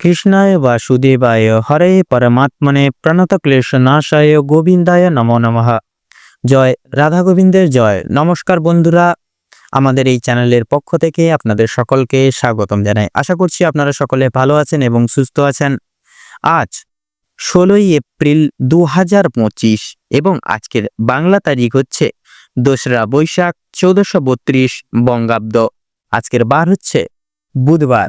কৃষ্ণায় বাসুদেবায় হরে পরমাত্মনে প্রণত ক্লেশনাশায় গোবিন্দায় নমো নমঃ। জয়, রাধা গোবিন্দের জয়। নমস্কার বন্ধুরা, আমাদের এই চ্যানেলের পক্ষ থেকে আপনাদের সকলকে স্বাগতম জানাই। আশা করছি আপনারা সকলে ভালো আছেন এবং সুস্থ আছেন। আজ ষোলোই এপ্রিল দু হাজার পঁচিশ এবং আজকের বাংলা তারিখ হচ্ছে দোসরা বৈশাখ চৌদ্দশো বত্রিশ বঙ্গাব্দ। আজকের বার হচ্ছে বুধবার।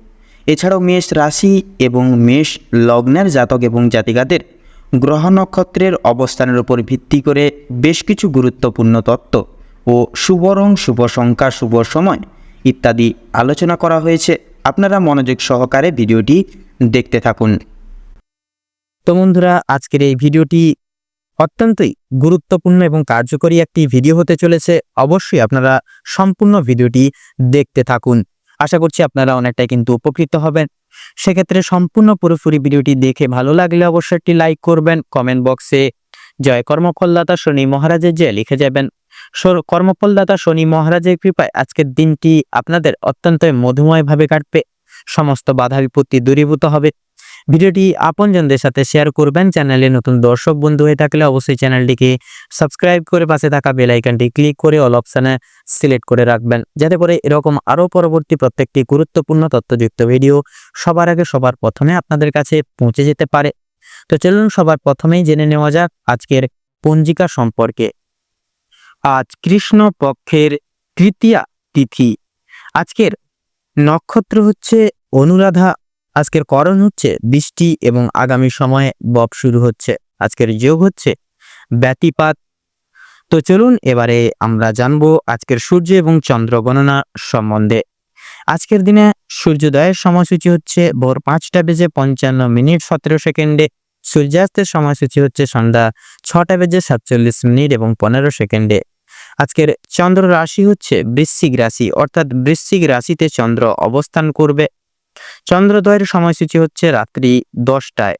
এছাড়াও মেষ রাশি এবং মেষ লগ্নের জাতক এবং জাতিকাদের গ্রহ নক্ষত্রের অবস্থানের উপর ভিত্তি করে বেশ কিছু গুরুত্বপূর্ণ তত্ত্ব ও শুভ রং শুভ সংখ্যা, শুভ সময় ইত্যাদি আলোচনা করা হয়েছে। আপনারা মনোযোগ সহকারে ভিডিওটি দেখতে থাকুন। তো বন্ধুরা, আজকের এই ভিডিওটি অত্যন্তই গুরুত্বপূর্ণ এবং কার্যকরী একটি ভিডিও হতে চলেছে। অবশ্যই আপনারা সম্পূর্ণ ভিডিওটি দেখতে থাকুন। আশা করছি আপনারা অনেকটাই কিন্তু উপকৃত হবেন। সেক্ষেত্রে সম্পূর্ণ পুরোপুরি ভিডিওটি দেখে ভালো লাগলে অবশ্যই একটি লাইক করবেন, কমেন্ট বক্সে জয় কর্মফলদাতা শনি মহারাজের জয় লিখে যাবেন। কর্মফলদাতা শনি মহারাজের কৃপায় আজকের দিনটি আপনাদের অত্যন্ত মধুময়ভাবে কাটবে। সমস্ত বাধা বিপত্তি দূরীভূত হবে। ভিডিওটি আপনজনদের সাথে শেয়ার করবেন। চ্যানেলে নতুন দর্শক, বন্ধু হয়ে থাকলে অবশ্যই চ্যানেলটিকে সাবস্ক্রাইব করে পাশে থাকা বেল আইকনটি ক্লিক করে অল অপশানে সিলেক্ট করে রাখবেন। যাতে করে এরকম আরও পরবর্তী প্রত্যেকটি গুরুত্বপূর্ণ তথ্যযুক্ত ভিডিও সবার আগে সবার প্রথমে আপনাদের কাছে পৌঁছে যেতে পারে। তো চলুন সবার প্রথমেই জেনে নেওয়া যাক আজকের পঞ্জিকা সম্পর্কে। আজ কৃষ্ণ পক্ষের তৃতীয়া তিথি। আজকের নক্ষত্র হচ্ছে অনুরাধা আজকের করণ হচ্ছে বৃষ্টি এবং আগামী সময়ে বব শুরু হচ্ছে। আজকের যোগ হচ্ছে ব্যতিপাত। তো চলুন এবারে আমরা জানব আজকের সূর্য এবং চন্দ্র গণনা সম্বন্ধে। আজকের দিনে সূর্যোদয়ের সময়সূচি হচ্ছে ভোর পাঁচটা বেজে পঞ্চান্ন মিনিট সতেরো সেকেন্ডে। সূর্যাস্তের সময়সূচি হচ্ছে সন্ধ্যা ছটা বেজে সাতচল্লিশ মিনিট এবং পনেরো সেকেন্ডে। আজকের চন্দ্র রাশি হচ্ছে বৃশ্চিক রাশি, অর্থাৎ বৃশ্চিক রাশিতে চন্দ্র অবস্থান করবে। চন্দ্রোদয়ের সময়সূচি হচ্ছে রাত্রি দশটায়।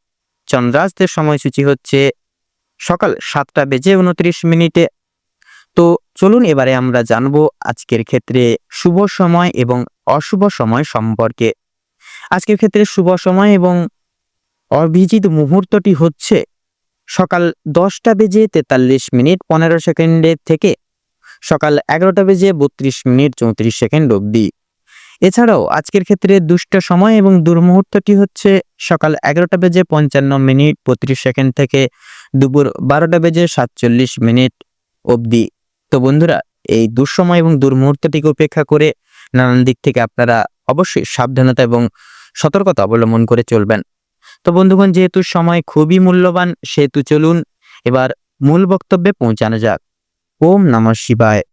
চন্দ্রাস্তের সময়সূচি হচ্ছে সকাল সাতটা বেজে উনত্রিশ মিনিটে। তো চলুন এবারে আমরা জানব আজকের ক্ষেত্রে শুভ সময় এবং অশুভ সময় সম্পর্কে। আজকের ক্ষেত্রে শুভ সময় এবং অভিজিৎ মুহূর্তটি হচ্ছে সকাল দশটা বেজে তেতাল্লিশ মিনিট পনেরো সেকেন্ডের থেকে সকাল এগারোটা বেজে বত্রিশ মিনিট চৌত্রিশ সেকেন্ড অবধি। এছাড়াও আজকের ক্ষেত্রে দুষ্ট সময় এবং দুর্মুহূর্তটি হচ্ছে সকাল এগারোটা বেজে পঞ্চান্ন মিনিট বত্রিশ সেকেন্ড থেকে দুপুর বারোটা বেজে সাতচল্লিশ মিনিট অবধি। তো বন্ধুরা, এই দুঃসময় এবং দুর্মুহূর্তটিকে উপেক্ষা করে নানান দিক থেকে আপনারা অবশ্যই সাবধানতা এবং সতর্কতা অবলম্বন করে চলবেন। তো বন্ধুগণ, যেহেতু সময় খুবই মূল্যবান, সেহেতু চলুন এবার মূল বক্তব্যে পৌঁছানো যাক। ওম নমঃ শিবায়।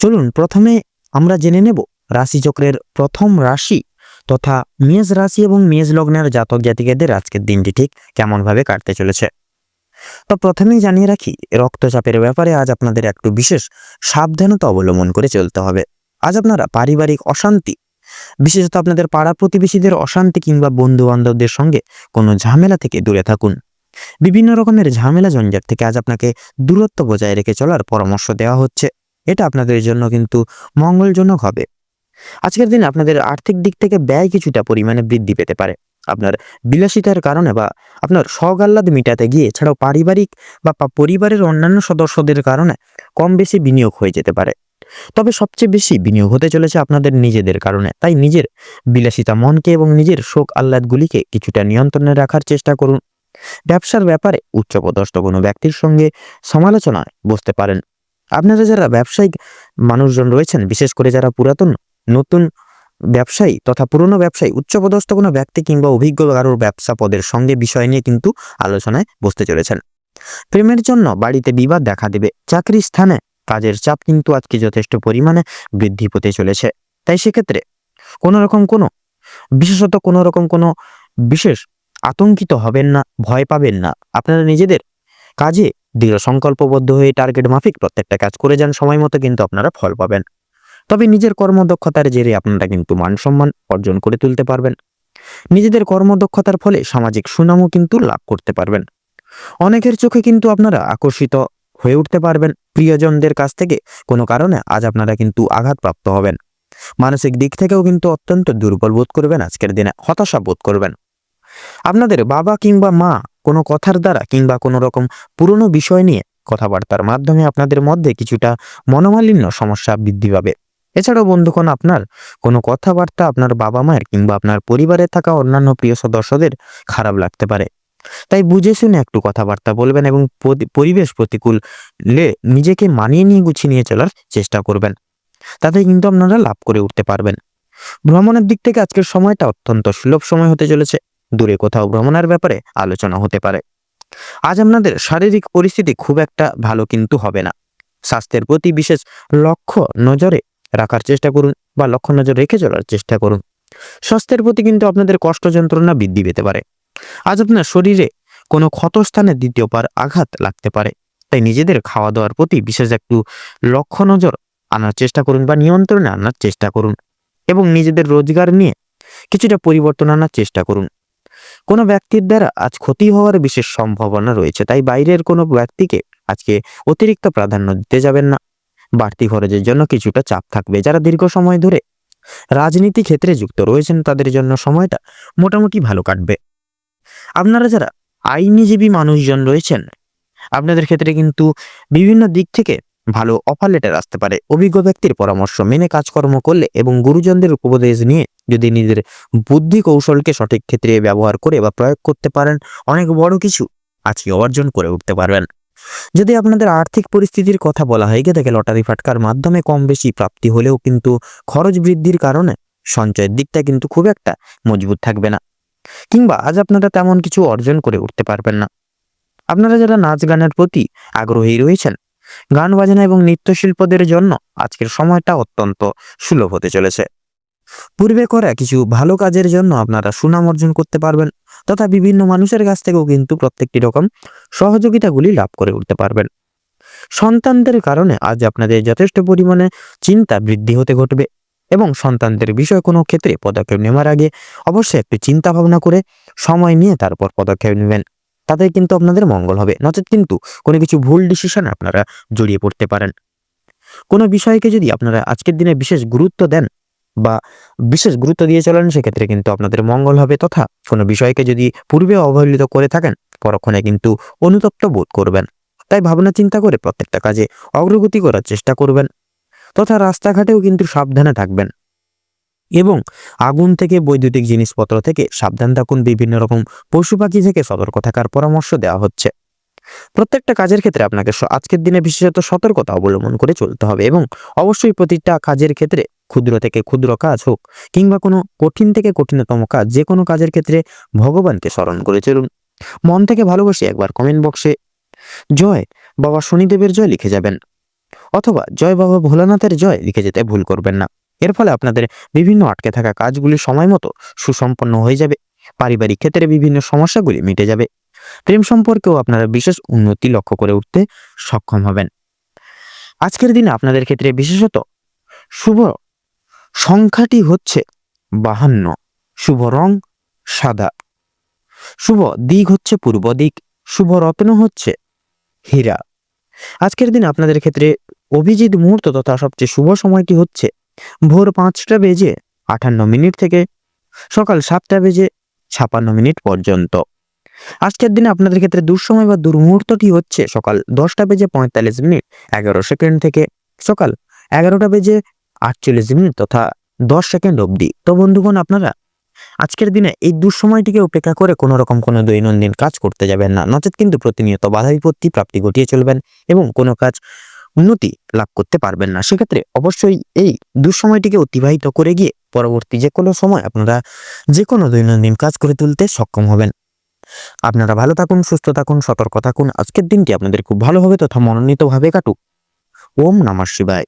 চলুন, প্রথমে আমরা জেনে নেব রাশিচক্রের প্রথম রাশি তথা মেষ রাশি এবং মেষ লগ্নের জাতক জাতিকাদের আজকের দিনটি ঠিক কেমনভাবে কাটতে চলেছে। তো প্রথমেই জানিয়ে রাখি, রক্তচাপের ব্যাপারে আজ আপনাদের একটু বিশেষ সাবধানতা অবলম্বন করে চলতে হবে। আজ আপনারা পারিবারিক অশান্তি, বিশেষত আপনাদের পাড়া প্রতিবেশীদের অশান্তি কিংবা বন্ধু বান্ধবদের সঙ্গে কোনো ঝামেলা থেকে দূরে থাকুন। বিভিন্ন রকমের ঝামেলা জঞ্জাট থেকে আজ আপনাকে দূরত্ব বজায় রেখে চলার পরামর্শ দেওয়া হচ্ছে। এটা আপনাদের জন্য কিন্তু মঙ্গলজনক হবে। আজকের দিনে আপনাদের আর্থিক দিক থেকে ব্যয় কিছুটা পরিমাণে বৃদ্ধি পেতে পারে। আপনার বিলাসিতার কারণে বা আপনার সগাল্লাদ মিটাতে গিয়ে এছাড়াও পারিবারিক বা পরিবারের অন্যান্য সদস্যদের কারণে কম বেশি বিনিয়োগ হয়ে যেতে পারে। তবে সবচেয়ে বেশি বিনিয়োগ হতে চলেছে আপনাদের নিজেদের কারণে। তাই নিজের বিলাসিতা মনকে এবং নিজের শোক আহ্লাদগুলিকে কিছুটা নিয়ন্ত্রণে রাখার চেষ্টা করুন। ব্যবসার ব্যাপারে উচ্চপদস্থ কোনো ব্যক্তির সঙ্গে সমালোচনায় বসতে পারেন। আপনারা যারা ব্যবসায়িক মানুষজন রয়েছেন, বিশেষ করে যারা পুরাতন, নতুন ব্যবসায়ী তথা পুরনো ব্যবসায়ী, উচ্চপদস্থ কোনো ব্যক্তি কিংবা অভিজ্ঞ কারোর ব্যবসা পদের সঙ্গে বিষয় নিয়ে কিন্তু আলোচনায় বসতে চলেছেন। প্রেমের জন্য বাড়িতে বিবাদ দেখা দেবে চাকরি স্থানে কাজের চাপ কিন্তু আজকে যথেষ্ট পরিমাণে বৃদ্ধি পেতে চলেছে। তাই সেক্ষেত্রে কোনো রকম কোনো, বিশেষত কোনো রকম কোনো বিশেষ আতঙ্কিত হবেন না, ভয় পাবেন না। আপনারা নিজেদের কাজে দৃঢ় সংকল্পবদ্ধ হয়ে টার্গেট মাফিক প্রত্যেকটা কাজ করে যান, সময় মতো কিন্তু আপনারা ফল পাবেন। তবে নিজের কর্মদক্ষতার জেরে আপনারা কিন্তু মান সম্মান অর্জন করে তুলতে পারবেন। নিজেদের কর্মদক্ষতার ফলে সামাজিক সুনামও কিন্তু লাভ করতে পারবেন। অনেকের চোখে কিন্তু আপনারা আকর্ষিত হয়ে উঠতে পারবেন। প্রিয়জনদের কাছ থেকে কোনো কারণে আজ আপনারা কিন্তু আঘাতপ্রাপ্ত হবেন। মানসিক দিক থেকেও কিন্তু অত্যন্ত দুর্বল বোধ করবেন আজকের দিনে, হতাশা বোধ করবেন। আপনাদের বাবা কিংবা মা কোনো কথার দ্বারা কিংবা কোনো রকম পুরনো বিষয় নিয়ে কথাবার্তার মাধ্যমে আপনাদের মধ্যে কিছুটা মনোমালিন্য সমস্যা বৃদ্ধি পাবে। এছাড়াও বন্ধুগণ, আপনার কোনো কথাবার্তা আপনার বাবা মায়ের কিংবা আপনার পরিবারে থাকা অন্যান্য প্রিয় সদস্যদের খারাপ লাগতে পারে। তাই বুঝে শুনে একটু কথাবার্তা বলবেন এবং পরি- পরিবেশ লে নিজেকে মানিয়ে নিয়ে গুছিয়ে নিয়ে চলার চেষ্টা করবেন। তাতে কিন্তু আপনারা লাভ করে উঠতে পারবেন। ভ্রমণের দিক থেকে আজকের সময়টা অত্যন্ত সুলভ সময় হতে চলেছে। দূরে কোথাও ভ্রমণের ব্যাপারে আলোচনা হতে পারে। আজ আপনাদের শারীরিক পরিস্থিতি খুব একটা ভালো কিন্তু হবে না। স্বাস্থ্যের প্রতি বিশেষ লক্ষ্য নজরে রাখার চেষ্টা করুন বা লক্ষ্য নজর রেখে চলার চেষ্টা করুন। স্বাস্থ্যের প্রতি কিন্তু আপনাদের কষ্ট যন্ত্রণা বৃদ্ধি পেতে পারে। আজ আপনার শরীরে কোনো ক্ষতস্থানে দ্বিতীয়বার আঘাত লাগতে পারে। তাই নিজেদের খাওয়া দাওয়ার প্রতি বিশেষ একটু লক্ষ্য নজর আনার চেষ্টা করুন বা নিয়ন্ত্রণে আনার চেষ্টা করুন। এবং নিজেদের রোজগার নিয়ে কিছুটা পরিবর্তন আনার চেষ্টা করুন। কোনো ব্যক্তির দ্বারা আজ ক্ষতি হওয়ার বিশেষ সম্ভাবনা রয়েছে, তাই বাইরের কোনো ব্যক্তিকে আজকে অতিরিক্ত প্রাধান্য দিতে যাবেন না। বাড়তি খরচের জন্য কিছুটা চাপ থাকবে। যারা দীর্ঘ সময় ধরে রাজনীতি ক্ষেত্রে যুক্ত রয়েছেন, তাদের জন্য সময়টা মোটামুটি ভালো কাটবে। আপনারা যারা আইনজীবী মানুষজন রয়েছেন, আপনাদের ক্ষেত্রে কিন্তু বিভিন্ন দিক থেকে ভালো অফার লেটার আসতে পারে। অভিজ্ঞ ব্যক্তির পরামর্শ মেনে কাজকর্ম করলে এবং গুরুজনদের উপদেশ নিয়ে যদি নিজের বুদ্ধি কৌশলকে সঠিক ক্ষেত্রে ব্যবহার করে বা প্রয়োগ করতে পারেন, অনেক বড় কিছু আজকে অর্জন করে উঠতে পারবেন। যদি আপনাদের আর্থিক পরিস্থিতির কথা বলা হয় গিয়ে থাকে লটারি ফাটকার মাধ্যমে কম বেশি প্রাপ্তি হলেও কিন্তু খরচ বৃদ্ধির কারণে সঞ্চয়ের দিকটা কিন্তু খুব একটা মজবুত থাকবে না। কিংবা আজ আপনারা তেমন কিছু অর্জন করে উঠতে পারবেন না। আপনারা যারা নাচ গানের প্রতি আগ্রহী রয়েছেন গান বাজনা এবং নৃত্যশিল্পদের জন্য আজকের সময়টা অত্যন্ত সুলভ হতে চলেছে। পূর্বে করা কিছু ভালো কাজের জন্য আপনারা সুনাম অর্জন করতে পারবেন তথা বিভিন্ন মানুষের কাছ থেকেও কিন্তু প্রত্যেকটি রকম সহযোগিতাগুলি লাভ করে উঠতে পারবেন। সন্তানদের কারণে আজ আপনাদের যথেষ্ট পরিমাণে চিন্তা বৃদ্ধি হতে ঘটবে এবং সন্তানদের বিষয় কোনো ক্ষেত্রে পদক্ষেপ নেওয়ার আগে অবশ্যই একটু চিন্তা ভাবনা করে সময় নিয়ে তারপর পদক্ষেপ নেবেন। তাতে কিন্তু আপনাদের মঙ্গল হবে। নচেত কিন্তু কোনো কিছু ভুল ডিসিশন আপনারা জড়িয়ে পড়তে পারেন। কোনো বিষয়কে যদি আপনারা আজকের দিনে বিশেষ গুরুত্ব দেন বা বিশেষ গুরুত্ব দিয়ে চলেন, সেক্ষেত্রে কিন্তু আপনাদের মঙ্গল হবে তথা কোনো বিষয়কে যদি পূর্বে অবহেলিত করে থাকেন, পরক্ষণে কিন্তু অনুতপ্ত বোধ করবেন। তাই ভাবনা চিন্তা করে প্রত্যেকটা কাজে অগ্রগতি করার চেষ্টা করবেন। তথা রাস্তাঘাটেও কিন্তু সাবধানে থাকবেন। এবং আগুন থেকে বৈদ্যুতিক জিনিসপত্র থেকে সাবধান থাকুন, বিভিন্ন রকম পশু পাখি থেকে সতর্ক থাকার পরামর্শ দেওয়া হচ্ছে। প্রত্যেকটা কাজের ক্ষেত্রে আপনাকে আজকের দিনে বিশেষত সতর্কতা অবলম্বন করে চলতে হবে এবং অবশ্যই প্রতিটা কাজের ক্ষেত্রে ক্ষুদ্র থেকে ক্ষুদ্র কাজ হোক কিংবা কোনো কঠিন থেকে কঠিনতম কাজ, যে কোনো কাজের ক্ষেত্রে ভগবানকে স্মরণ করে চলুন। মন থেকে ভালোবাসে একবার কমেন্ট বক্সে জয় বাবা শনিদেবের জয় লিখে যাবেন। অথবা, জয় বাবা ভোলানাথের জয় লিখে যেতে ভুল করবেন না। এর ফলে আপনাদের বিভিন্ন আটকে থাকা কাজগুলি সময় মতো সুসম্পন্ন হয়ে যাবে। পারিবারিক ক্ষেত্রে বিভিন্ন সমস্যাগুলি মিটে যাবে। প্রেম সম্পর্কেও আপনারা বিশেষ উন্নতি লক্ষ্য করে উঠতে সক্ষম হবেন। আজকের দিনে আপনাদের ক্ষেত্রে বিশেষত শুভ সংখ্যাটি হচ্ছে বাহান্ন। শুভ রং সাদা। শুভ দিক হচ্ছে পূর্ব দিক। শুভ রত্ন হচ্ছে হীরা। আজকের দিন আপনাদের ক্ষেত্রে অভিজিৎ মুহূর্ত তথা সবচেয়ে শুভ সময়টি হচ্ছে ভোর পাঁচটা বেজে আটান্ন মিনিট থেকে সকাল সাতটা বেজে ছাপান্ন মিনিট পর্যন্ত। আজকের দিনে আপনাদের ক্ষেত্রে দুঃসময় বা দুর্মুহূর্তটি হচ্ছে সকাল দশটা বেজে পঁয়তাল্লিশ মিনিট, এগারো সেকেন্ড থেকে সকাল এগারোটা বেজে আটচল্লিশ মিনিট তথা দশ সেকেন্ড অবধি। তো বন্ধুগণ, আপনারা আজকের দিনে এই দুঃসময়টিকে উপেক্ষা করে কোনো রকম কোনো দৈনন্দিন কাজ করতে যাবেন না। নচেত কিন্তু প্রতিনিয়ত বাধা বিপত্তি প্রাপ্তি ঘটিয়ে চলবেন এবং কোনো কাজ উন্নতি লাভ করতে পারবেন না। সেক্ষেত্রে অবশ্যই এই দুঃসময়টিকে অতিবাহিত করে গিয়ে পরবর্তী যে কোনো সময় আপনারা যে কোনো দৈনন্দিন কাজ করে তুলতে সক্ষম হবেন। আপনারা ভালো থাকুন, সুস্থ থাকুন, সতর্ক থাকুন। আজকের দিনটি আপনাদের খুব ভালোভাবে তথা মনোনীতভাবে কাটুক। ওম নমঃ শিবায়।